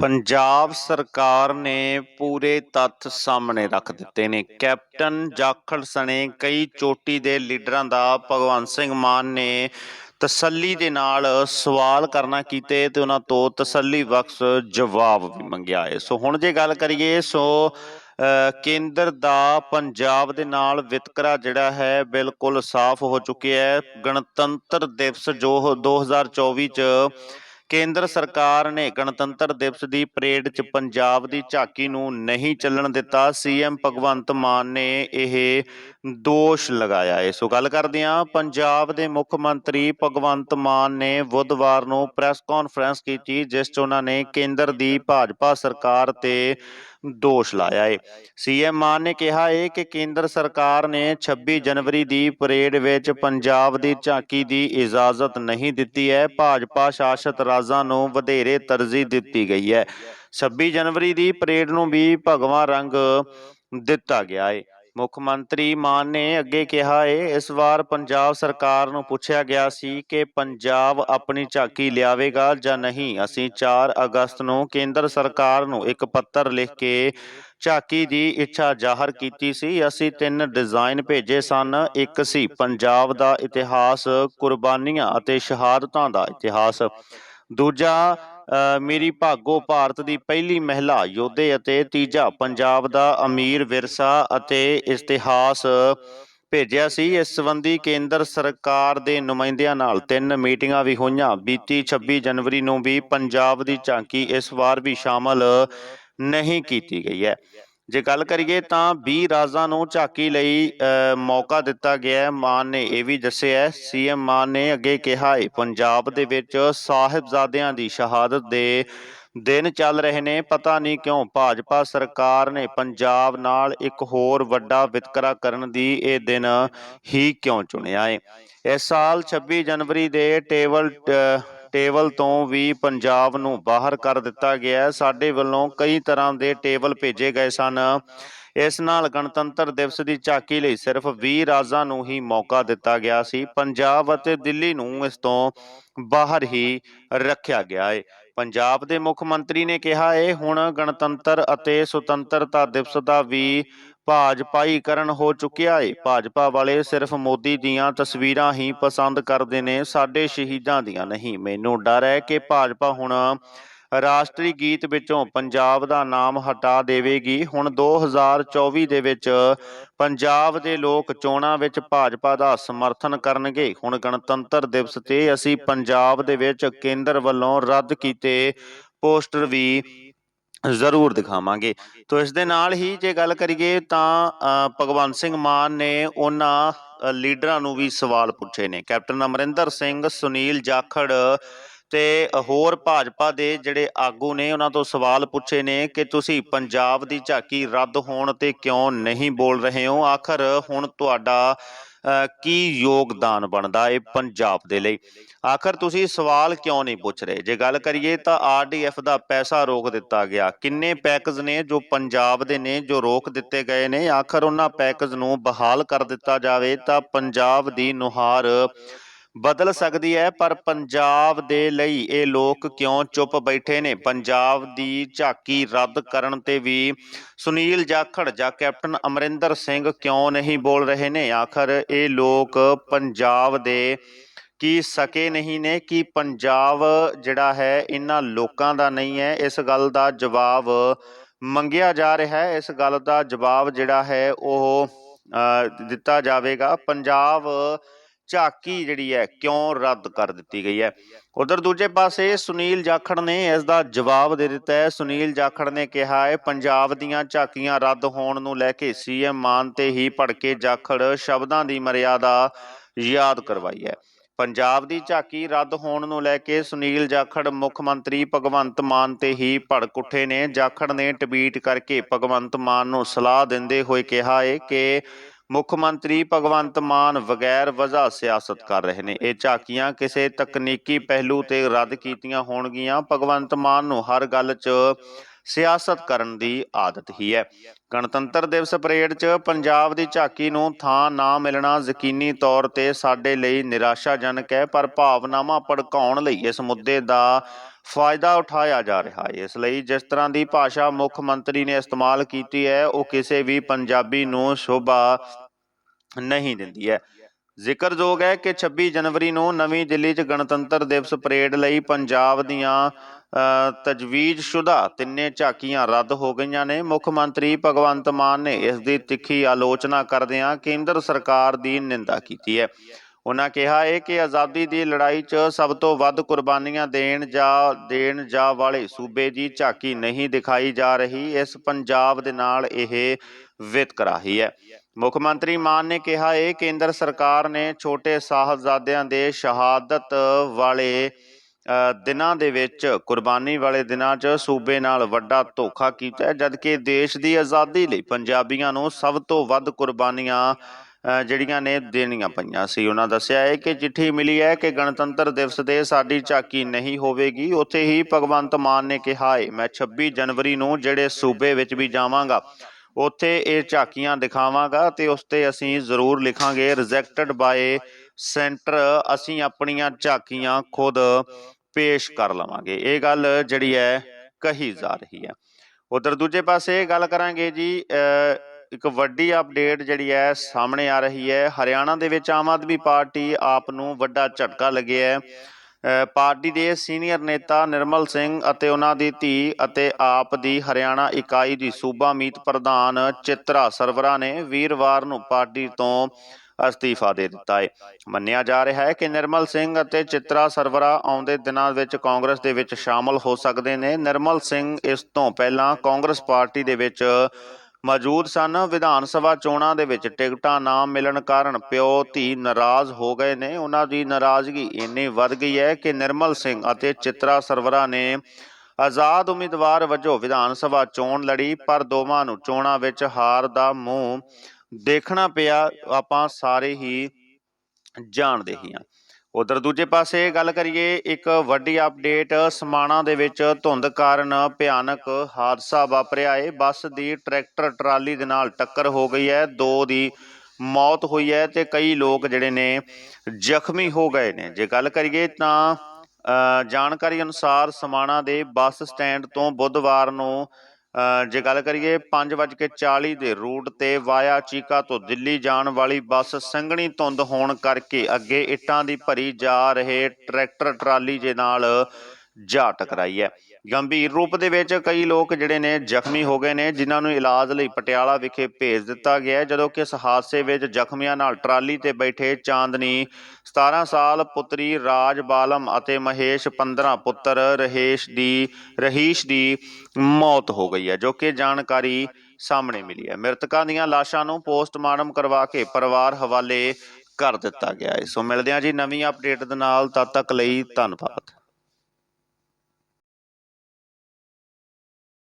ਪੰਜਾਬ ਸਰਕਾਰ ਨੇ ਪੂਰੇ ਤੱਥ ਸਾਹਮਣੇ ਰੱਖ ਦਿੱਤੇ ਨੇ। ਕੈਪਟਨ ਜਾਖੜ ਸਣੇ ਕਈ ਚੋਟੀ ਦੇ ਲੀਡਰਾਂ ਦਾ ਭਗਵੰਤ ਸਿੰਘ ਮਾਨ ਨੇ ਤਸੱਲੀ ਦੇ ਨਾਲ ਸਵਾਲ ਕਰਨਾ ਕੀਤੇ ਤੇ ਉਹਨਾਂ ਤੋਂ ਤਸੱਲੀ ਬਖਸ਼ ਜਵਾਬ ਵੀ ਮੰਗਿਆ ਹੈ। ਸੋ ਹੁਣ ਜੇ ਗੱਲ ਕਰੀਏ, ਸੋ ਕੇਂਦਰ ਦਾ ਪੰਜਾਬ ਦੇ ਨਾਲ ਵਿਤਕਰਾ ਜਿਹੜਾ ਹੈ ਬਿਲਕੁਲ ਸਾਫ਼ ਹੋ ਚੁੱਕਿਆ ਹੈ। ਗਣਤੰਤਰ ਦਿਵਸ ਜੋ 2024 ਚ ਕੇਂਦਰ ਸਰਕਾਰ ਨੇ ਗਣਤੰਤਰ ਦਿਵਸ ਦੀ ਪਰੇਡ 'ਚ ਪੰਜਾਬ ਦੀ ਝਾਕੀ ਨੂੰ ਨਹੀਂ ਚੱਲਣ ਦਿੱਤਾ, ਸੀਐਮ ਭਗਵੰਤ ਮਾਨ ਨੇ ਇਹ ਦੋਸ਼ ਲਗਾਇਆ। ਹੈ ਸੋ ਗੱਲ ਕਰਦੇ ਹਾਂ, ਪੰਜਾਬ ਦੇ ਮੁੱਖ ਮੰਤਰੀ ਭਗਵੰਤ ਮਾਨ ਨੇ ਬੁੱਧਵਾਰ ਨੂੰ ਪ੍ਰੈਸ ਕਾਨਫਰੰਸ ਕੀਤੀ, ਜਿਸ 'ਚ ਉਹਨਾਂ ਨੇ ਕੇਂਦਰ ਦੀ ਭਾਜਪਾ ਸਰਕਾਰ ਤੇ ਦੋਸ਼ ਲਾਇਆ ਹੈ ਸੀਐਮ ਮਾਨ ਨੇ ਕਿਹਾ ਹੈ ਕਿ ਕੇਂਦਰ ਸਰਕਾਰ ਨੇ 26 ਜਨਵਰੀ ਦੀ ਪਰੇਡ ਵਿੱਚ ਪੰਜਾਬ ਦੀ ਝਾਕੀ ਦੀ ਇਜਾਜ਼ਤ ਨਹੀਂ ਦਿੱਤੀ ਹੈ। ਭਾਜਪਾ ਸ਼ਾਸਤ ਰਾਜਾਂ ਨੂੰ ਵਧੇਰੇ ਤਰਜੀਹ ਦਿੱਤੀ ਗਈ ਹੈ। 26 ਜਨਵਰੀ ਦੀ ਪਰੇਡ ਨੂੰ ਵੀ ਭਗਵਾ ਰੰਗ ਦਿੱਤਾ ਗਿਆ ਹੈ ਮੁੱਖ ਮੰਤਰੀ ਮਾਨ ਨੇ ਅੱਗੇ ਕਿਹਾ ਹੈ ਇਸ ਵਾਰ ਪੰਜਾਬ ਸਰਕਾਰ ਨੂੰ ਪੁੱਛਿਆ ਗਿਆ ਸੀ ਕਿ ਪੰਜਾਬ ਆਪਣੀ ਝਾਕੀ ਲਿਆਵੇਗਾ ਜਾਂ ਨਹੀਂ। ਅਸੀਂ 4 ਅਗਸਤ ਨੂੰ ਕੇਂਦਰ ਸਰਕਾਰ ਨੂੰ ਇੱਕ ਪੱਤਰ ਲਿਖ ਕੇ ਝਾਕੀ ਦੀ ਇੱਛਾ ਜ਼ਾਹਰ ਕੀਤੀ ਸੀ। ਅਸੀਂ ਤਿੰਨ ਡਿਜ਼ਾਈਨ ਭੇਜੇ ਸਨ। ਇੱਕ ਸੀ ਪੰਜਾਬ ਦਾ ਇਤਿਹਾਸ, ਕੁਰਬਾਨੀਆਂ ਅਤੇ ਸ਼ਹਾਦਤਾਂ ਦਾ ਇਤਿਹਾਸ। ਦੂਜਾ ਮੇਰੀ ਭਾਗੋ ਭਾਰਤ ਦੀ ਪਹਿਲੀ ਮਹਿਲਾ ਯੋਧੇ ਅਤੇ ਤੀਜਾ ਪੰਜਾਬ ਦਾ ਅਮੀਰ ਵਿਰਸਾ ਅਤੇ ਇਤਿਹਾਸ ਭੇਜਿਆ ਸੀ। ਇਸ ਸੰਬੰਧੀ ਕੇਂਦਰ ਸਰਕਾਰ ਦੇ ਨੁਮਾਇੰਦਿਆਂ ਨਾਲ ਤਿੰਨ ਮੀਟਿੰਗਾਂ ਵੀ ਹੋਈਆਂ। ਬੀਤੀ 26 ਜਨਵਰੀ ਨੂੰ ਵੀ ਪੰਜਾਬ ਦੀ ਝਾਂਕੀ ਇਸ ਵਾਰ ਵੀ ਸ਼ਾਮਲ ਨਹੀਂ ਕੀਤੀ ਗਈ ਹੈ। ਜੇ ਗੱਲ ਕਰੀਏ ਤਾਂ 20 ਰਾਜਾਂ ਨੂੰ ਝਾਕੀ ਲਈ ਮੌਕਾ ਦਿੱਤਾ ਗਿਆ ਹੈ। ਮਾਨ ਨੇ ਇਹ ਵੀ ਦੱਸਿਆ ਹੈ, ਸੀਐਮ ਮਾਨ ਨੇ ਅੱਗੇ ਕਿਹਾ ਹੈ, ਪੰਜਾਬ ਦੇ ਵਿੱਚ ਸਾਹਿਬਜ਼ਾਦਿਆਂ ਦੀ ਸ਼ਹਾਦਤ ਦੇ ਦਿਨ ਚੱਲ ਰਹੇ ਨੇ। ਪਤਾ ਨਹੀਂ ਕਿਉਂ ਭਾਜਪਾ ਸਰਕਾਰ ਨੇ ਪੰਜਾਬ ਨਾਲ ਇੱਕ ਹੋਰ ਵੱਡਾ ਵਿਤਕਰਾ ਕਰਨ ਦੀ ਇਹ ਦਿਨ ਹੀ ਕਿਉਂ ਚੁਣਿਆ ਹੈ? ਇਸ ਸਾਲ 26 ਜਨਵਰੀ ਦੇ ਟੇਬਲ ਟੇਬਲ ਤੋਂ ਵੀ ਪੰਜਾਬ ਨੂੰ ਬਾਹਰ ਕਰ ਦਿੱਤਾ ਗਿਆ ਸਾਡੇ ਵੱਲੋਂ ਕਈ ਤਰ੍ਹਾਂ ਦੇ ਟੇਬਲ ਭੇਜੇ ਗਏ ਸਨ। ਇਸ ਨਾਲ ਗਣਤੰਤਰ ਦਿਵਸ ਦੀ ਝਾਕੀ ਲਈ ਸਿਰਫ 20 ਰਾਜਾਂ ਨੂੰ ਹੀ ਮੌਕਾ ਦਿੱਤਾ ਗਿਆ ਸੀ। ਪੰਜਾਬ ਅਤੇ ਦਿੱਲੀ ਨੂੰ ਇਸ ਤੋਂ ਬਾਹਰ ਹੀ ਰੱਖਿਆ ਗਿਆ ਹੈ। ਪੰਜਾਬ ਦੇ ਮੁੱਖ ਮੰਤਰੀ ਨੇ ਕਿਹਾ ਹੈ ਹੁਣ ਗਣਤੰਤਰ ਅਤੇ ਸੁਤੰਤਰਤਾ ਦਿਵਸ ਦਾ ਵੀ ਭਾਜਪਾਈਕਰਨ ਹੋ ਚੁੱਕਿਆ ਏ। ਭਾਜਪਾ ਵਾਲੇ ਸਿਰਫ ਮੋਦੀ ਦੀਆਂ ਤਸਵੀਰਾਂ ਹੀ ਪਸੰਦ ਕਰਦੇ ਨੇ, ਸਾਡੇ ਸ਼ਹੀਦਾਂ ਦੀਆਂ ਨਹੀਂ। ਮੈਨੂੰ ਡਰ ਹੈ ਕਿ ਭਾਜਪਾ ਹੁਣ ਰਾਸ਼ਟਰੀ ਗੀਤ ਵਿੱਚੋਂ ਪੰਜਾਬ ਦਾ ਨਾਮ ਹਟਾ ਦੇਵੇਗੀ। ਹੁਣ 2024 ਦੇ ਵਿੱਚ ਪੰਜਾਬ ਦੇ ਲੋਕ ਚੋਣਾਂ ਵਿੱਚ ਭਾਜਪਾ ਦਾ ਸਮਰਥਨ ਕਰਨਗੇ। ਹੁਣ ਗਣਤੰਤਰ ਦਿਵਸ ਤੇ ਅਸੀਂ ਪੰਜਾਬ ਦੇ ਵਿੱਚ ਕੇਂਦਰ ਵੱਲੋਂ ਰੱਦ ਕੀਤੇ ਪੋਸਟਰ ਵੀ ਜ਼ਰੂਰ ਦਿਖਾਵਾਂਗੇ। ਤੋ ਇਸ ਦੇ ਨਾਲ ਹੀ ਜੇ ਗੱਲ ਕਰੀਏ ਤਾਂ ਭਗਵੰਤ ਸਿੰਘ ਮਾਨ ਨੇ ਉਹਨਾਂ ਲੀਡਰਾਂ ਨੂੰ ਵੀ ਸਵਾਲ ਪੁੱਛੇ ਨੇ। ਕੈਪਟਨ ਅਮਰਿੰਦਰ ਸਿੰਘ, ਸੁਨੀਲ ਜਾਖੜ ਤੇ ਹੋਰ ਭਾਜਪਾ ਦੇ ਜਿਹੜੇ ਆਗੂ ਨੇ, ਉਹਨਾਂ ਤੋਂ ਸਵਾਲ ਪੁੱਛੇ ਨੇ ਕਿ ਤੁਸੀਂ ਪੰਜਾਬ ਦੀ ਝਾਕੀ ਰੱਦ ਹੋਣ ਤੇ ਕਿਉਂ ਨਹੀਂ ਬੋਲ ਰਹੇ ਹੋ? ਆਖਰ ਹੁਣ ਤੁਹਾਡਾ ਕੀ ਯੋਗਦਾਨ ਬਣਦਾ ਹੈ ਪੰਜਾਬ ਦੇ ਲਈ? ਆਖਰ ਤੁਸੀਂ ਸਵਾਲ ਕਿਉਂ ਨਹੀਂ ਪੁੱਛ ਰਹੇ? ਜੇ ਗੱਲ ਕਰੀਏ ਤਾਂ ਆਰਡੀਐਫ ਦਾ ਪੈਸਾ ਰੋਕ ਦਿੱਤਾ ਗਿਆ। ਕਿੰਨੇ ਪੈਕੇਜ ਨੇ ਜੋ ਪੰਜਾਬ ਦੇ ਨੇ, ਜੋ ਰੋਕ ਦਿੱਤੇ ਗਏ ਨੇ? ਆਖਰ ਉਹਨਾਂ ਪੈਕੇਜ ਨੂੰ ਬਹਾਲ ਕਰ ਦਿੱਤਾ ਜਾਵੇ ਤਾਂ ਪੰਜਾਬ ਦੀ ਨੁਹਾਰ ਬਦਲ ਸਕਦੀ ਹੈ ਪਰ ਪੰਜਾਬ ਦੇ ਲਈ ਇਹ ਲੋਕ ਕਿਉਂ ਚੁੱਪ ਬੈਠੇ ਨੇ? ਪੰਜਾਬ ਦੀ ਝਾਕੀ ਰੱਦ ਕਰਨ ਤੇ ਵੀ ਸੁਨੀਲ ਜਾਖੜ ਜਾਂ ਕੈਪਟਨ ਅਮਰਿੰਦਰ ਸਿੰਘ ਕਿਉਂ ਨਹੀਂ ਬੋਲ ਰਹੇ ਨੇ? ਆਖਰ ਇਹ ਲੋਕ ਪੰਜਾਬ ਦੇ ਕੀ ਸਕੇ ਨਹੀਂ ਨੇ? ਕਿ ਪੰਜਾਬ ਜਿਹੜਾ ਹੈ ਇਹਨਾਂ ਲੋਕਾਂ ਦਾ ਨਹੀਂ ਹੈ? ਇਸ ਗੱਲ ਦਾ ਜਵਾਬ ਮੰਗਿਆ ਜਾ ਰਿਹਾ ਹੈ। ਇਸ ਗੱਲ ਦਾ ਜਵਾਬ ਜਿਹੜਾ ਹੈ ਉਹ ਅ, ਦਿੱਤਾ ਜਾਵੇਗਾ। ਪੰਜਾਬ ਝਾਕੀ ਜਿਹੜੀ ਹੈ ਕਿਉਂ ਰੱਦ ਕਰ ਦਿੱਤੀ ਗਈ ਹੈ? ਉਧਰ ਦੂਜੇ ਪਾਸੇ ਸੁਨੀਲ ਜਾਖੜ ਨੇ ਇਸ ਦਾ ਜਵਾਬ ਦੇ ਦਿੱਤਾ ਹੈ। ਸੁਨੀਲ ਜਾਖੜ ਨੇ ਕਿਹਾ ਹੈ, ਪੰਜਾਬ ਦੀਆਂ ਝਾਕੀਆਂ ਰੱਦ ਹੋਣ ਨੂੰ ਲੈ ਕੇ ਸੀਐਮ ਮਾਨ ਤੇ ਹੀ ਭੜਕੇ ਜਾਖੜ ਸ਼ਬਦਾਂ ਦੀ ਮਰਿਆਦਾ ਯਾਦ ਕਰਵਾਈ ਹੈ। ਪੰਜਾਬ ਦੀ ਝਾਕੀ ਰੱਦ ਹੋਣ ਨੂੰ ਲੈ ਕੇ ਸੁਨੀਲ ਜਾਖੜ ਮੁੱਖ ਮੰਤਰੀ ਭਗਵੰਤ ਮਾਨ ਤੇ ਹੀ ਭੜਕ ਉੱਠੇ ਨੇ। ਜਾਖੜ ਨੇ ਟਵੀਟ ਕਰਕੇ ਭਗਵੰਤ ਮਾਨ ਨੂੰ ਸਲਾਹ ਦਿੰਦੇ ਹੋਏ ਕਿਹਾ ਹੈ ਕਿ ਮੁੱਖ ਮੰਤਰੀ ਭਗਵੰਤ ਮਾਨ ਵਗੈਰ ਵਜ੍ਹਾ ਸਿਆਸਤ ਕਰ ਰਹੇ ਨੇ। ਇਹ ਝਾਕੀਆਂ ਕਿਸੇ ਤਕਨੀਕੀ ਪਹਿਲੂ ਤੇ ਰੱਦ ਕੀਤੀਆਂ ਹੋਣਗੀਆਂ। ਭਗਵੰਤ ਮਾਨ ਨੂੰ ਹਰ ਗੱਲ 'ਚ ਸਿਆਸਤ ਕਰਨ ਦੀ ਆਦਤ ਹੀ ਹੈ। ਗਣਤੰਤਰ ਦਿਵਸ ਪਰੇਡ 'ਚ ਪੰਜਾਬ ਦੀ ਝਾਕੀ ਨੂੰ ਥਾਂ ਨਾ ਮਿਲਣਾ ਯਕੀਨੀ ਤੌਰ ਤੇ ਸਾਡੇ ਲਈ ਨਿਰਾਸ਼ਾਜਨਕ ਹੈ, ਪਰ ਭਾਵਨਾਵਾਂ ਭੜਕਾਉਣ ਲਈ ਇਸ ਮੁੱਦੇ ਦਾ ਫਾਇਦਾ ਉਠਾਇਆ ਜਾ ਰਿਹਾ ਹੈ। ਇਸ ਲਈ ਜਿਸ ਤਰ੍ਹਾਂ ਦੀ ਭਾਸ਼ਾ ਮੁੱਖ ਮੰਤਰੀ ਨੇ ਇਸਤੇਮਾਲ ਕੀਤੀ ਹੈ, ਉਹ ਕਿਸੇ ਵੀ ਪੰਜਾਬੀ ਨੂੰ ਸ਼ੋਭਾ ਨਹੀਂ ਦਿੰਦੀ ਹੈ। ਜ਼ਿਕਰਯੋਗ ਹੈ ਕਿ 26 ਜਨਵਰੀ ਨੂੰ ਨਵੀਂ ਦਿੱਲੀ 'ਚ ਗਣਤੰਤਰ ਦਿਵਸ ਪਰੇਡ ਲਈ ਪੰਜਾਬ ਦੀਆਂ ਅ, ਤਜਵੀਜ਼ਸ਼ੁਦਾ ਤਿੰਨੇ ਝਾਕੀਆਂ ਰੱਦ ਹੋ ਗਈਆਂ ਨੇ। ਮੁੱਖ ਮੰਤਰੀ ਭਗਵੰਤ ਮਾਨ ਨੇ ਇਸ ਦੀ ਤਿੱਖੀ ਆਲੋਚਨਾ ਕਰਦਿਆਂ ਕੇਂਦਰ ਸਰਕਾਰ ਦੀ ਨਿੰਦਾ ਕੀਤੀ ਹੈ। ਉਹਨਾਂ ਕਿਹਾ ਹੈ ਕਿ ਆਜ਼ਾਦੀ ਦੀ ਲੜਾਈ 'ਚ ਸਭ ਤੋਂ ਵੱਧ ਕੁਰਬਾਨੀਆਂ ਦੇਣ ਜਾਂ ਦੇਣ ਜਾ ਵਾਲੇ ਸੂਬੇ ਦੀ ਝਾਕੀ ਨਹੀਂ ਦਿਖਾਈ ਜਾ ਰਹੀ ਇਸ ਪੰਜਾਬ ਦੇ ਨਾਲ ਇਹ ਵਿਤਕਰਾਹੀ ਹੈ। ਮੁੱਖ ਮੰਤਰੀ ਮਾਨ ਨੇ ਕਿਹਾ ਹੈ ਕੇਂਦਰ ਸਰਕਾਰ ਨੇ ਛੋਟੇ ਸਾਹਿਬਜ਼ਾਦਿਆਂ ਦੇ ਸ਼ਹਾਦਤ ਵਾਲੇ ਅ, ਦਿਨਾਂ ਦੇ ਵਿੱਚ ਕੁਰਬਾਨੀ ਵਾਲੇ ਦਿਨਾਂ 'ਚ ਸੂਬੇ ਨਾਲ ਵੱਡਾ ਧੋਖਾ ਕੀਤਾ ਜਦਕਿ ਦੇਸ਼ ਦੀ ਆਜ਼ਾਦੀ ਲਈ ਪੰਜਾਬੀਆਂ ਨੂੰ ਸਭ ਤੋਂ ਵੱਧ ਕੁਰਬਾਨੀਆਂ ਜਿਹੜੀਆਂ ਨੇ ਦੇਣੀਆਂ ਪਈਆਂ ਸੀ। ਉਹਨਾਂ ਦੱਸਿਆ ਹੈ ਕਿ ਚਿੱਠੀ ਮਿਲੀ ਹੈ ਕਿ ਗਣਤੰਤਰ ਦਿਵਸ ਤੇ ਸਾਡੀ ਝਾਕੀ ਨਹੀਂ ਹੋਵੇਗੀ। ਉੱਥੇ ਹੀ ਭਗਵੰਤ ਮਾਨ ਨੇ ਕਿਹਾ ਹੈ ਮੈਂ 26 ਜਨਵਰੀ ਨੂੰ ਜਿਹੜੇ ਸੂਬੇ ਵਿੱਚ ਵੀ ਜਾਵਾਂਗਾ, ਉੱਥੇ ਇਹ ਝਾਕੀਆਂ ਦਿਖਾਵਾਂਗਾ ਤੇ ਉਸ ਤੇ ਅਸੀਂ ਜ਼ਰੂਰ ਲਿਖਾਂਗੇ ਰਿਜੈਕਟਡ ਬਾਏ ਸੈਂਟਰ ਅਸੀਂ ਆਪਣੀਆਂ ਝਾਕੀਆਂ ਖੁਦ ਪੇਸ਼ ਕਰ ਲਵਾਂਗੇ ਇਹ ਗੱਲ ਜਿਹੜੀ ਹੈ ਕਹੀ ਜਾ ਰਹੀ ਹੈ। ਉਧਰ ਦੂਜੇ ਪਾਸੇ ਗੱਲ ਕਰਾਂਗੇ ਜੀ ਇੱਕ ਵੱਡੀ ਅਪਡੇਟ ਜਿਹੜੀ ਹੈ ਸਾਹਮਣੇ ਆ ਰਹੀ ਹੈ। ਹਰਿਆਣਾ ਦੇ ਵਿੱਚ ਆਮ ਆਦਮੀ ਪਾਰਟੀ ਆਪ ਨੂੰ ਵੱਡਾ ਝਟਕਾ ਲੱਗਿਆ ਹੈ। ਪਾਰਟੀ ਦੇ ਸੀਨੀਅਰ ਨੇਤਾ ਨਿਰਮਲ ਸਿੰਘ ਅਤੇ ਉਹਨਾਂ ਦੀ ਧੀ ਅਤੇ ਆਪ ਦੀ ਹਰਿਆਣਾ ਇਕਾਈ ਦੀ ਸੂਬਾ ਮੀਤ ਪ੍ਰਧਾਨ ਚਿਤਰਾ ਸਰਵਰਾ ਨੇ ਵੀਰਵਾਰ ਨੂੰ ਪਾਰਟੀ ਤੋਂ ਅਸਤੀਫਾ ਦੇ ਦਿੱਤਾ ਹੈ। ਮੰਨਿਆ ਜਾ ਰਿਹਾ ਹੈ ਕਿ ਨਿਰਮਲ ਸਿੰਘ ਅਤੇ ਚਿਤਰਾ ਸਰਵਰਾ ਆਉਂਦੇ ਦਿਨਾਂ ਵਿੱਚ ਕਾਂਗਰਸ ਦੇ ਵਿੱਚ ਸ਼ਾਮਲ ਹੋ ਸਕਦੇ ਨੇ। ਨਿਰਮਲ ਸਿੰਘ ਇਸ ਤੋਂ ਪਹਿਲਾਂ ਕਾਂਗਰਸ ਪਾਰਟੀ ਦੇ ਵਿੱਚ ਮੌਜੂਦ ਸਨ। ਵਿਧਾਨ ਸਭਾ ਚੋਣਾਂ ਦੇ ਵਿੱਚ ਟਿਕਟਾਂ ਨਾ ਮਿਲਣ ਕਾਰਨ ਪਿਓ, ਧੀ ਨਾਰਾਜ਼ ਹੋ ਗਏ ਨੇ। ਉਹਨਾਂ ਦੀ ਨਾਰਾਜ਼ਗੀ ਇੰਨੀ ਵੱਧ ਗਈ ਹੈ ਕਿ ਨਿਰਮਲ ਸਿੰਘ ਅਤੇ ਚਿਤਰਾ ਸਰਵਰਾ ਨੇ ਆਜ਼ਾਦ ਉਮੀਦਵਾਰ ਵਜੋਂ ਵਿਧਾਨ ਸਭਾ ਚੋਣ ਲੜੀ, ਪਰ ਦੋਵਾਂ ਨੂੰ ਚੋਣਾਂ ਵਿੱਚ ਹਾਰ ਦਾ ਮੂੰਹ ਦੇਖਣਾ ਪਿਆ। ਆਪਾਂ ਸਾਰੇ ਹੀ ਜਾਣਦੇ ਹੀ ਹਾਂ। ਉਧਰ ਦੂਜੇ ਪਾਸੇ ਗੱਲ ਕਰੀਏ, ਇੱਕ ਵੱਡੀ ਅਪਡੇਟ ਸਮਾਣਾ ਦੇ ਵਿੱਚ ਧੁੰਦ ਕਾਰਨ ਭਿਆਨਕ ਹਾਦਸਾ ਵਾਪਰਿਆ ਏ। ਬੱਸ ਦੀ ਟਰੈਕਟਰ ਟਰਾਲੀ ਦੇ ਨਾਲ ਟੱਕਰ ਹੋ ਗਈ ਹੈ। ਦੋ ਦੀ ਮੌਤ ਹੋਈ ਹੈ ਤੇ ਕਈ ਲੋਕ ਜਿਹੜੇ ਨੇ ਜ਼ਖਮੀ ਹੋ ਗਏ ਨੇ। ਜੇ ਗੱਲ ਕਰੀਏ ਤਾਂ ਜਾਣਕਾਰੀ ਅਨੁਸਾਰ ਸਮਾਣਾ ਦੇ ਬੱਸ ਸਟੈਂਡ ਤੋਂ ਬੁੱਧਵਾਰ ਨੂੰ ਜੇ ਗੱਲ ਕਰੀਏ 5:40 ਦੇ ਰੂਟ ਤੇ ਵਾਇਆ ਚੀਕਾ ਤੋਂ ਦਿੱਲੀ ਜਾਣ ਵਾਲੀ ਬੱਸ ਸੰਘਣੀ ਧੁੰਦ ਹੋਣ ਕਰਕੇ ਅੱਗੇ ਇੱਟਾਂ ਦੀ ਭਰੀ ਜਾ ਰਹੇ ਟਰੈਕਟਰ ਟਰਾਲੀ ਦੇ ਨਾਲ ਜਾ ਟਕਰਾਈ ਹੈ। ਗੰਭੀਰ ਰੂਪ ਦੇ ਵਿੱਚ ਕਈ ਲੋਕ ਜਿਹੜੇ ਨੇ ਜ਼ਖਮੀ ਹੋ ਗਏ ਨੇ, ਜਿਨ੍ਹਾਂ ਨੂੰ ਇਲਾਜ ਲਈ ਪਟਿਆਲਾ ਵਿਖੇ ਭੇਜ ਦਿੱਤਾ ਗਿਆ ਜਦੋਂ ਕਿ ਇਸ ਹਾਦਸੇ ਵਿੱਚ ਜ਼ਖਮੀਆਂ ਨਾਲ ਟਰਾਲੀ ਤੇ ਬੈਠੇ ਚਾਂਦਨੀ 17 ਸਾਲ ਪੁੱਤਰੀ ਰਾਜ ਬਾਲਮ ਅਤੇ ਮਹੇਸ਼ 15 ਪੁੱਤਰ ਰਹੇਸ਼ ਦੀ, ਰਹੀਸ਼ ਦੀ ਮੌਤ ਹੋ ਗਈ ਹੈ, ਜੋ ਕਿ ਜਾਣਕਾਰੀ ਸਾਹਮਣੇ ਮਿਲੀ ਹੈ। ਮ੍ਰਿਤਕਾਂ ਦੀਆਂ ਲਾਸ਼ਾਂ ਨੂੰ ਪੋਸਟਮਾਰਟਮ ਕਰਵਾ ਕੇ ਪਰਿਵਾਰ ਹਵਾਲੇ ਕਰ ਦਿੱਤਾ ਗਿਆ ਹੈ। ਸੋ ਮਿਲਦੇ ਹਾਂ ਜੀ ਨਵੀਂ ਅਪਡੇਟ ਦੇ ਨਾਲ, ਤਦ ਤੱਕ ਲਈ ਧੰਨਵਾਦ।